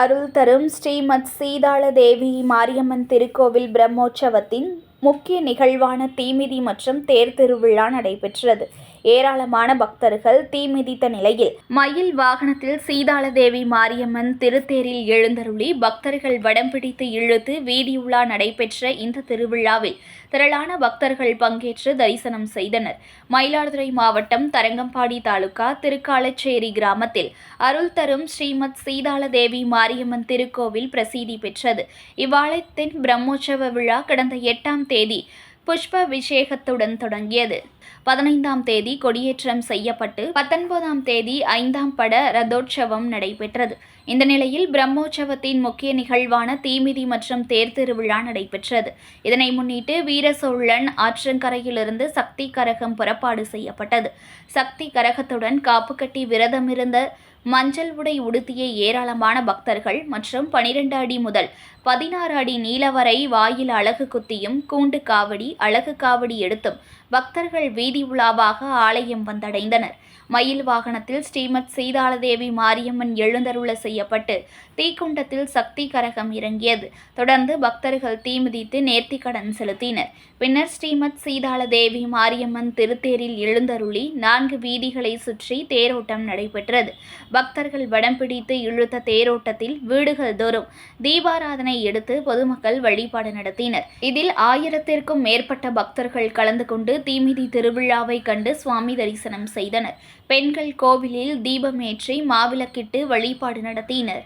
அருள் தரும் ஸ்ரீமத் சீதாள தேவி மாரியம்மன் திருக்கோவில் பிரம்மோற்சவத்தின் முக்கிய நிகழ்வான தீமிதி மற்றும் தேர் திருவிழா நடைபெற்றது. ஏராளமான பக்தர்கள் தீ மிதித்த நிலையில் மயில் வாகனத்தில் சீதாளதேவி மாரியம்மன் திருத்தேரில் எழுந்தருளி பக்தர்கள் வடம் பிடித்து இழுத்து வீதியுலா நடைபெற்ற இந்த திருவிழாவில் திரளான பக்தர்கள் பங்கேற்று தரிசனம் செய்தனர். மயிலாடுதுறை மாவட்டம் தரங்கம்பாடி தாலுகா திருக்காலச்சேரி கிராமத்தில் அருள் தரும் ஸ்ரீமத் சீதாளதேவி மாரியம்மன் திருக்கோவில் பிரசித்தி பெற்றது. இவ்வாலயத்தின் பிரம்மோற்சவ விழா கடந்த எட்டாம் தேதி புஷ்ப அபிஷேகத்துடன் தொடங்கியது. பதினைந்தாம் தேதி கொடியேற்றம் செய்யப்பட்டு பத்தொன்பதாம் தேதி ஐந்தாம் பட ரதோற்சவம் நடைபெற்றது. இந்த நிலையில் பிரம்மோற்சவத்தின் முக்கிய நிகழ்வான தீமிதி மற்றும் தேர் திருவிழா நடைபெற்றது. இதனை முன்னிட்டு வீரசோழன் ஆற்றங்கரையிலிருந்து சக்தி கரகம் புறப்பாடு செய்யப்பட்டது. சக்தி கரகத்துடன் காப்பு கட்டி விரதமிருந்த மஞ்சள் உடை உடுத்திய ஏராளமான பக்தர்கள் மற்றும் பனிரெண்டு அடி முதல் பதினாறு அடி நீள வரை வாயில் அழகு குத்தியும் கூண்டு காவடி அழகு காவடி எடுத்தும் பக்தர்கள் வீதி உலாவாக ஆலயம் வந்தடைந்தனர். மயில் வாகனத்தில் ஸ்ரீமத் சீதாளதேவி மாரியம்மன் எழுந்தருள செய்யப்பட்டு தீக்குண்டத்தில் சக்தி கரகம் இறங்கியது. தொடர்ந்து பக்தர்கள் தீமிதித்து நேர்த்திக்கடன் செலுத்தினர். பின்னர் ஸ்ரீமத் சீதாளதேவி மாரியம்மன் திருத்தேரில் எழுந்தருளி நான்கு வீதிகளை சுற்றி தேரோட்டம் நடைபெற்றது. பக்தர்கள் வடம் பிடித்து இழுத்த தேரோட்டத்தில் வீடுகள் தோறும் தீபாராதனை எடுத்து பொதுமக்கள் வழிபாடு நடத்தினர். இதில் ஆயிரத்திற்கும் மேற்பட்ட பக்தர்கள் கலந்து கொண்டு தீமிதி திருவிழாவை கண்டு சுவாமி தரிசனம் செய்தனர். பெண்கள் கோவிலில் தீபமேற்றி மாவிளக்கிட்டு வழிபாடு நடத்தினர்.